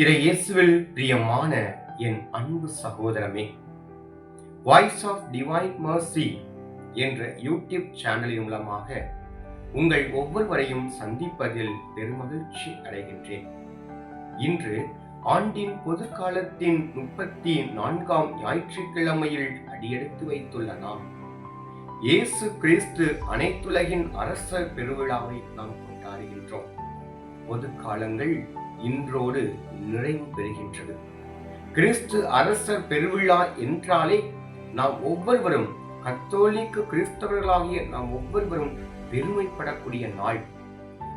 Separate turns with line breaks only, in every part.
இறை இயேசுவில் பிரியமான என் அன்பு சகோதரமே வாய்ஸ் ஆஃப் டிவைன் மர்சி என்ற யூடியூப் சேனலின் மூலமாக உங்கள் ஒவ்வொருவரையும் சந்திப்பதில் பெருமகிழ்ச்சி அடைகின்றேன். இன்று ஆண்டின் பொது காலத்தின் முப்பத்தி நான்காம் ஞாயிற்றுக்கிழமையில் அடியெடுத்து வைத்துள்ள நாம் இயேசு கிறிஸ்து அனைத்துலகின் அரசர் பெருவிழாவை நாம் கொண்டாடுகின்றோம். பொது காலங்கள் இன்றோடு நிறைவு பெறுகின்றது. கிறிஸ்து அரசர் பெருவிழா என்றாலே நாம் ஒவ்வொருவரும் கத்தோலிக்க கிறிஸ்தவர்களாகிய நாம் ஒவ்வொருவரும் பெருமைப்படக்கூடிய நாள்.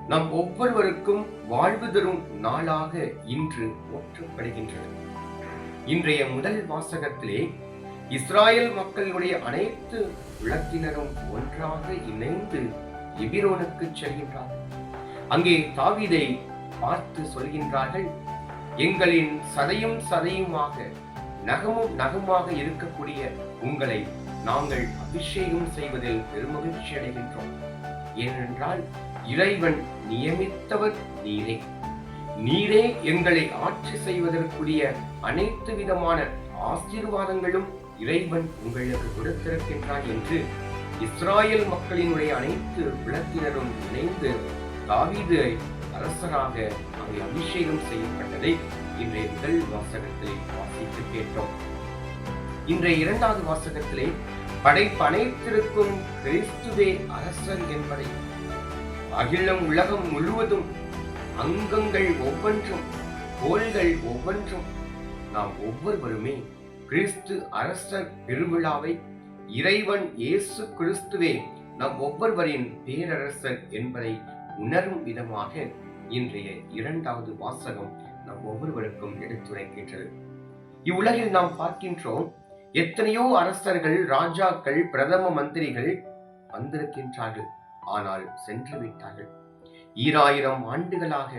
நாம் ஒவ்வொருவருக்கும் வாழ்வு தரும் நாளாக இன்று ஒற்றப்படுகின்றது. இன்றைய முதல் வாசகத்திலே இஸ்ராயல் மக்களுடைய அனைத்து உலகத்தினரும் ஒன்றாக இணைந்து எபிரோனுக்கு செல்கின்றார். அங்கே தாவிதை பார்த்து சொல்கின்றார்கள் எங்களின் சதையும் சதையுமாக நகமும் நகமாக இருக்கக்கூடிய உங்களை நாங்கள் அபிஷேகம் செய்வதில் பெருமகிழ்ச்சி அடைகின்றோம். ஏனென்றால் இறைவன் நியமித்தவர் நீரே. நீரே எங்களை ஆட்சி செய்வதற்குரிய அனைத்து விதமான ஆசீர்வாதங்களும் இறைவன் உங்களுக்கு கொடுத்திருக்கின்றான் என்று இஸ்ராயல் மக்களினுடைய அனைத்து குலத்தினரும் இணைந்து தாவீது அரசராக அவை அபிஷேகம் செய்யப்பட்டதை இன்றைய முதல் வாசகத்திலே வாசித்து கேட்டோம். இன்றைய இரண்டாவது வாசகத்திலே படைப்பனைத்திருக்கும் கிறிஸ்துவே அரசர் என்பதை அகிலம் உலகம் முழுவதும் அங்கங்கள் ஒவ்வொன்றும் கோள்கள் ஒவ்வொன்றும் நாம் ஒவ்வொருவருமே கிறிஸ்து அரசர் பெருவிழாவை இறைவன் இயேசு கிறிஸ்துவே நம் ஒவ்வொருவரின் பேரரசர் என்பதை உணரும் விதமாக இன்றைய இரண்டாவது வாசகம் நம் ஒவ்வொருவருக்கும் எடுத்துரைக்கின்றது. இவ்வுலகில் நாம் பார்க்கின்றோம் எத்தனையோ அரசர்கள் ராஜாக்கள் பிரதம மந்திரிகள் வந்திருக்கின்றார்கள் ஆனால் சென்று விட்டார்கள் ஈராயிரம் ஆண்டுகளாக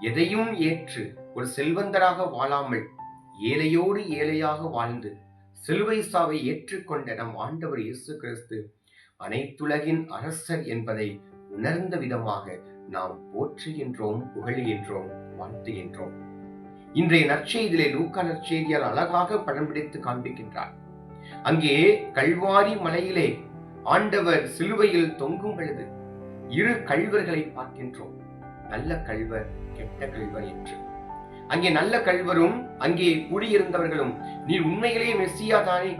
எதையும் ஏற்று ஒரு செல்வந்தராக வாழாமல் ஏழையோடு ஏழையாக வாழ்ந்து சிலுவைசாவை ஏற்றுக்கொண்ட நம் ஆண்டவர் இயேசு கிறிஸ்து அனைத்துலகின் அரசர் என்பதை உணர்ந்த விதமாக நாம் போற்றுகின்றோம் புகழுகின்றோம் வாழ்த்துகின்றோம். இன்றைய நற்செய்தியிலே லூக்கா நற்செய்தியால் அழகாக படம் பிடித்து காண்பிக்கின்றார். அங்கே கல்வாரி மலையிலே ஆண்டவர் சிலுவையில் தொங்கும் பொழுது இரு கல்வர்களை பார்க்கின்றோம். நல்ல கல்வர் கெட்ட கல்வர் என்று. அங்கே நல்ல கல்வரும் அங்கே கூடியிருந்தவர்களும் நீ உண்மையிலேயே மெஸ்ஸியா தானே?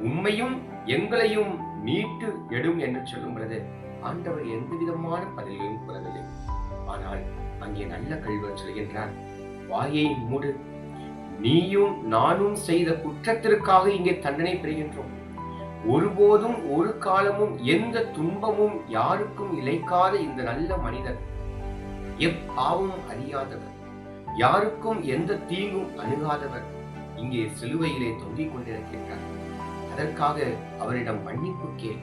உண்மையும் எங்களையும் மீட்டு எடும் என்று சொல்லும் பொழுது ஆண்டவர் எந்த விதமான பதிலையும் கூறவில்லை. ஆனால் அங்கே நல்ல கல்வர் சொல்கின்றார் வாயை மூடு. நீயும் நானும் செய்த குற்றத்திற்காக இங்கே தண்டனை பெறுகின்றோம். ஒருபோதும் ஒரு காலமும் எந்த துன்பமும் யாருக்கும் இழைக்காத இந்த நல்ல மனிதர். எப்பாவும் அறியாதவர். யாருக்கும் எந்த தீங்கும் அணுகாதவர். இங்கே சிலுவையிலே தொங்கிக் கொண்டிருக்கின்றார். அதற்காக அவரிடம் மன்னிப்பு கேள்.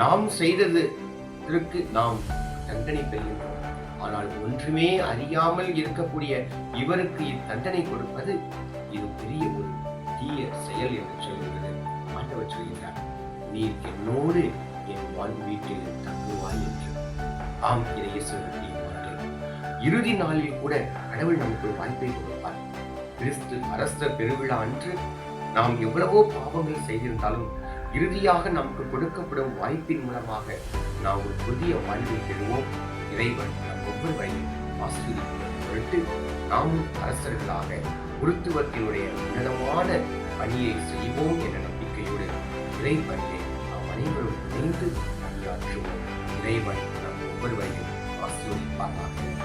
நாம் செய்ததற்கு நாம் தண்டனை பெறுகின்றோம் ஆனால் ஒன்றுமே அறியாமல் இருக்கக்கூடிய இவருக்கு இத்தண்டனை கொடுப்பது இது பெரிய ஒரு தீய செயல் என்று சொல்கிறது ஆண்டவர் சொல்கிறார் நீர் என்னோடு என் வாழ் வீட்டில் தங்குவாய் என்று. ஆம் இதை இயேசுவின் இறுதி நாளில் கூட கடவுள் நமக்கு ஒரு வாய்ப்பை கொடுப்பார். கிறிஸ்து அரச பெருவிழா அன்று நாம் எவ்வளவோ பாவங்கள் செய்திருந்தாலும் இறுதியாக நமக்கு கொடுக்கப்படும் வாய்ப்பின் மூலமாக நாம் ஒரு புதிய வாழ்வை பெறுவோம். இறைவன் நம் ஒவ்வொருவரையும் பொருட்டு நாமும் அரசர்களாக குருத்துவத்தினுடைய உன்னதமான பணியை செய்வோம் என்ற நம்பிக்கையோடு இறைவனிலே நாம் அனைவரும் இணைந்து பணியாற்றுவோம் இறைவன் நம் ஒவ்வொருவரையும் ஆசீர்வதிப்பார்கள்